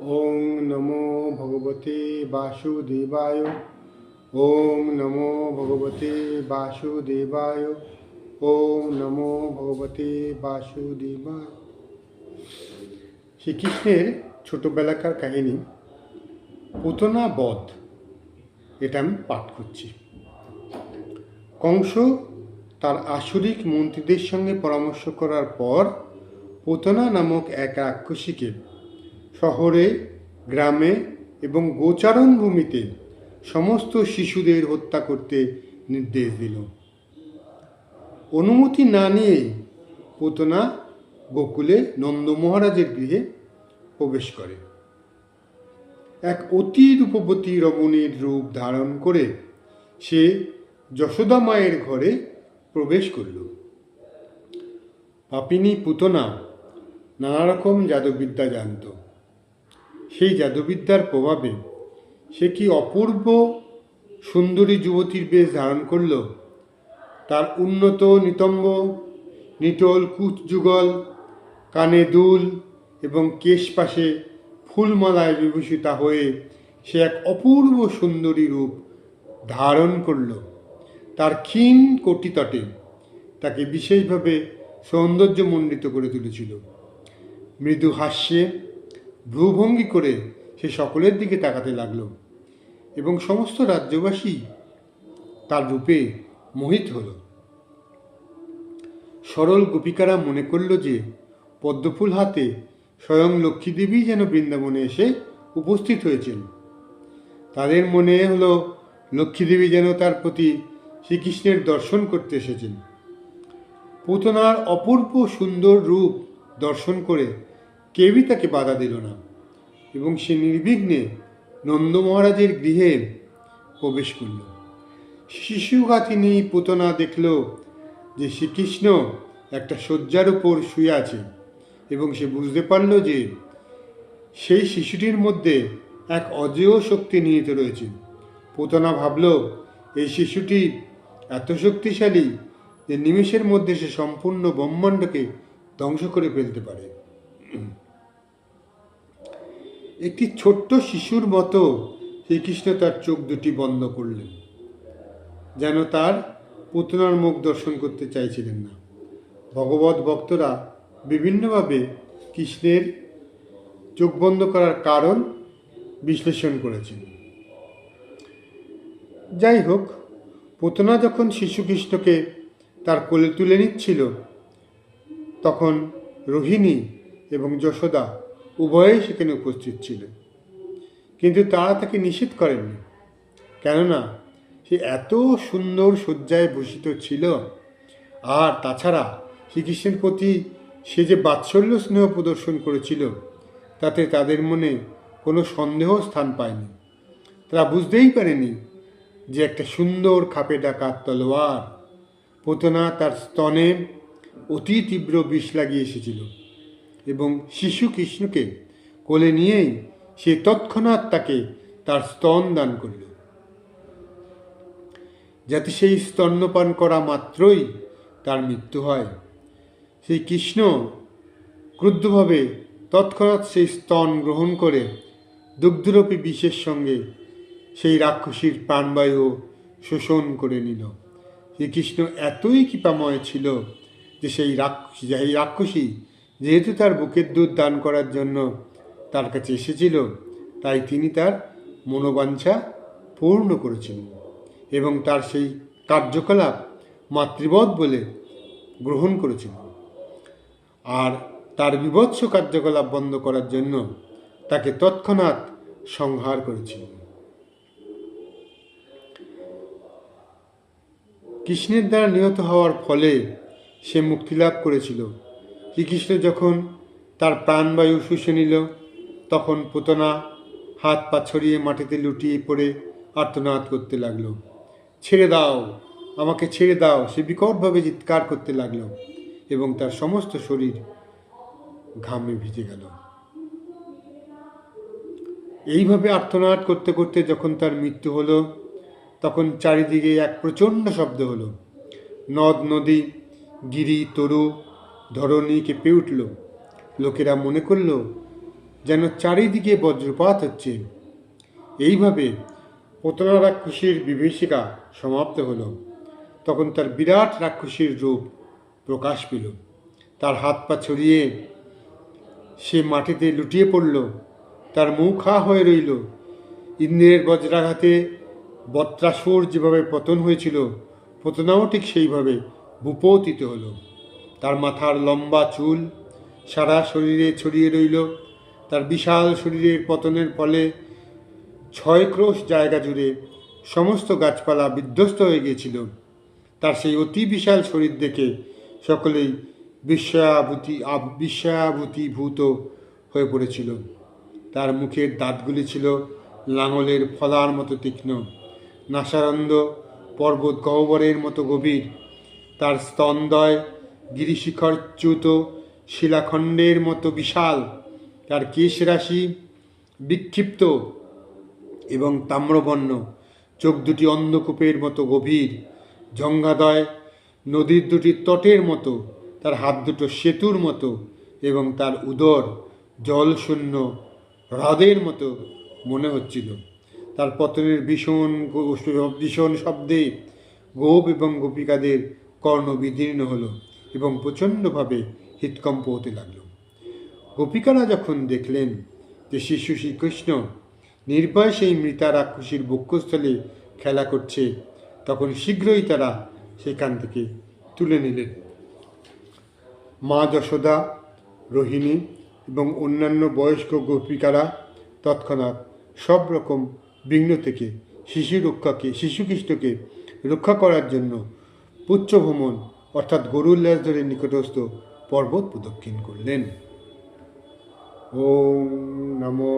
ওং নমো ভগবতে বাসুদেবায়। ওং নমো ভগবতে বাসুদেবায়। ওং নমো ভগবতে বাসুদেবায়। শ্রীকৃষ্ণের ছোটবেলাকার কাহিনী পুতনা বধ এটা আমি পাঠ করছি। কংস তার আসরিক মন্ত্রীদের সঙ্গে পরামর্শ করার পর পোতনা নামক এক রাক্ষসীকে শহরে, গ্রামে এবং গোচারণ ভূমিতে সমস্ত শিশুদের হত্যা করতে নির্দেশ দিল। অনুমতি না নিয়েই পুতনা গোকুলে নন্দ মহারাজের গৃহে প্রবেশ করে। এক অতি রূপবতী রমণীর রূপ ধারণ করে সে যশোদা মায়ের ঘরে প্রবেশ করল। পাপিনী পুতনা নানা রকম জাদুবিদ্যা জানত। সেই জাদুবিদ্যার প্রভাবে সে কি অপূর্ব সুন্দরী যুবতীর বেশ ধারণ করল? তার উন্নত নিতম্ব, নিটল কুচযুগল কানে দুল এবং কেশ পাশে ফুলমালায় বিভূষিতা হয়ে সে এক অপূর্ব সুন্দরী রূপ ধারণ করল। তার ক্ষীণ কটিতটে তাকে বিশেষভাবে সৌন্দর্যমণ্ডিত করে তুলেছিল। মৃদু হাস্যে ভ্রুভঙ্গি করে সে সকলের দিকে তাকাতে লাগল এবং সমস্ত রাজ্যবাসী তার রূপে মোহিত হলো। সরল গোপিকারা মনে করল যে পদ্মফুল হাতে স্বয়ং লক্ষ্মীদেবী যেন বৃন্দাবনে এসে উপস্থিত হয়েছেন। তাদের মনে হলো লক্ষ্মীদেবী যেন তার প্রতি শ্রীকৃষ্ণের দর্শন করতে এসেছেন। পুতনার অপূর্ব সুন্দর রূপ দর্শন করে কেউই তাকে বাধা দিল না, এবং সে নির্বিঘ্নে নন্দ মহারাজের গৃহে প্রবেশ করল। শিশুঘাতিনী পুতনা দেখল যে শ্রীকৃষ্ণ একটা শয্যার উপর শুয়ে আছে, এবং সে বুঝতে পারল যে সেই শিশুটির মধ্যে এক অজেয় শক্তি নিহিত রয়েছে। পুতনা ভাবল, এই শিশুটি এত শক্তিশালী যে নিমেষের মধ্যে সে সম্পূর্ণ ব্রহ্মাণ্ডকে ধ্বংস করে ফেলতে পারে। একটি ছোট্ট শিশুর মতো শ্রীকৃষ্ণ তার চোখ দুটি বন্ধ করলেন। যেন তার পুতনার মুখ দর্শন করতে চাইছিলেন না। ভগবত ভক্তরা বিভিন্নভাবে কৃষ্ণের চোখ বন্ধ করার কারণ বিশ্লেষণ করেছেন। যাই হোক, পুতনা যখন শিশু কৃষ্ণকে তার কোলে তুলে নিচ্ছিল, তখন রোহিণী এবং যশোদা উভয়েই সেখানে উপস্থিত ছিল কিন্তু তারা তাকে নিষেধ করেননি। কেননা সে এত সুন্দর শয্যায় ভূষিত ছিল। আর তাছাড়া শ্রীকৃষ্ণের প্রতি সে যে বাৎসল্য স্নেহ প্রদর্শন করেছিল, তাতে তাদের মনে কোনো সন্দেহ স্থান পায়নি। তারা বুঝতেই পারেনি যে একটা সুন্দর খাপে ডাকা তলোয়ার, পোতনা তার স্তনে অতি তীব্র বিষ লাগিয়ে এসেছিল। এবং শিশু কৃষ্ণকে কোলে নিয়েই সে তৎক্ষণাৎ তাকে তার স্তন দান করল। যাতে সেই স্তন্যপান করা মাত্রই তার মৃত্যু হয়। সেই কৃষ্ণ ক্রুদ্ধভাবে তৎক্ষণাৎ সেই স্তন গ্রহণ করে দুগ্ধরূপী বিষের সঙ্গে সেই রাক্ষসীর প্রাণবায়ু শোষণ করে নিল। শ্রীকৃষ্ণ এতই কৃপাময় ছিল যে সেই রাক্ষসী সেই রাক্ষসী যেহেতু তার বুকের দুধ দান করার জন্য তার কাছে এসেছিল, তাই তিনি তার মনোবাঞ্ছা পূর্ণ করেছিলেন এবং তার সেই কার্যকলাপ মাতৃবধ বলে গ্রহণ করেছিলেন আর তার বিভৎস কার্যকলাপ বন্ধ করার জন্য তাকে তৎক্ষণাৎ সংহার করেছিলেন কৃষ্ণের দ্বারা নিহত হওয়ার ফলে সে মুক্তিলাভ করেছিল। শ্রীকৃষ্ণ যখন তার প্রাণবায়ু শুষে নিল, তখন পুতনা হাত পা ছড়িয়ে মাটিতে লুটিয়ে পড়ে আর্তনাদ করতে লাগল। ছেড়ে দাও, আমাকে ছেড়ে দাও, সে বিকটভাবে চিৎকার করতে লাগল এবং তার সমস্ত শরীর ঘামে ভিজে গেল। এইভাবে আর্তনাদ করতে করতে যখন তার মৃত্যু হলো, তখন চারিদিকে এক প্রচণ্ড শব্দ হলো। নদ, নদী, গিরি, তরু ধরণী কেঁপে উঠল। লোকেরা মনে করল যেন চারিদিকে বজ্রপাত হচ্ছে। এইভাবে পোতলা রাক্ষসীর বিভীষিকা সমাপ্ত হলো। তখন তার বিরাট রাক্ষসীর রূপ প্রকাশ পেল। তার হাত পা ছড়িয়ে সে মাটিতে লুটিয়ে পড়ল। তার মুখ হা হয়ে রইল। ইন্দ্রের বজ্রাঘাতে বত্রাসুর যেভাবে পতন হয়েছিল, পতনাও ঠিক সেইভাবে ভূপতিত হলো। তার মাথার লম্বা চুল সারা শরীরে ছড়িয়ে রইল। তার বিশাল শরীরের পতনের ফলে ছয় ক্রোশ জায়গা জুড়ে সমস্ত গাছপালা বিধ্বস্ত হয়ে গিয়েছিল। তার সেই অতি বিশাল শরীর দেখে সকলেই বিস্ময়াভূতি বিস্ময়াভূতিভূত হয়ে পড়েছিল। তার মুখের দাঁতগুলি ছিল লাঙলের ফলার মতো তীক্ষ্ণ। নাসারন্দ পর্বত গহ্বরের মতো গভীর। তার স্তন্দয় গিরিশিখরচ্যুত শিলাখণ্ডের মতো বিশাল তার কেশ রাশি বিক্ষিপ্ত এবং তাম্রবর্ণ, চোখ দুটি অন্ধকূপের মতো গভীর জঙ্গাদয় নদীর দুটি তটের মতো, তার হাত দুটো সেতুর মতো এবং তার উদর জলশূন্য হ্রদের মতো মনে হচ্ছিল। তার পতনের ভীষণ ভীষণ শব্দে গোপ এবং গোপিকাদের কর্ণ বিদীর্ণ হলো। এবং প্রচণ্ডভাবে হৃৎকম্প হতে লাগল গোপিকারা যখন দেখলেন যে শিশু শ্রীকৃষ্ণ নির্ভয় সেই মৃতা রাক্ষসীর বক্ষস্থলে খেলা করছে, তখন শীঘ্রই তারা সেখান থেকে তুলে নিলেন। মা যশোদা, রোহিণী এবং অন্যান্য বয়স্ক গোপিকারা তৎক্ষণাৎ সব রকম বিঘ্ন থেকে শিশু রক্ষাকে শিশুকৃষ্ণকে রক্ষা করার জন্য পুচ্ছ ভ্রমণ অর্থাৎ গরুর ধরে নিকটস্থ পর্বত প্রদক্ষিণ করলেন। ওম নমো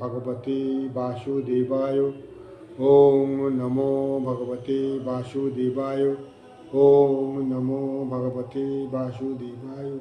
ভগবতে বাসুদেবায়, ওম নমো ভগবতে বাসুদেবায়, ওম নমো ভগবতে বাসুদেবায়।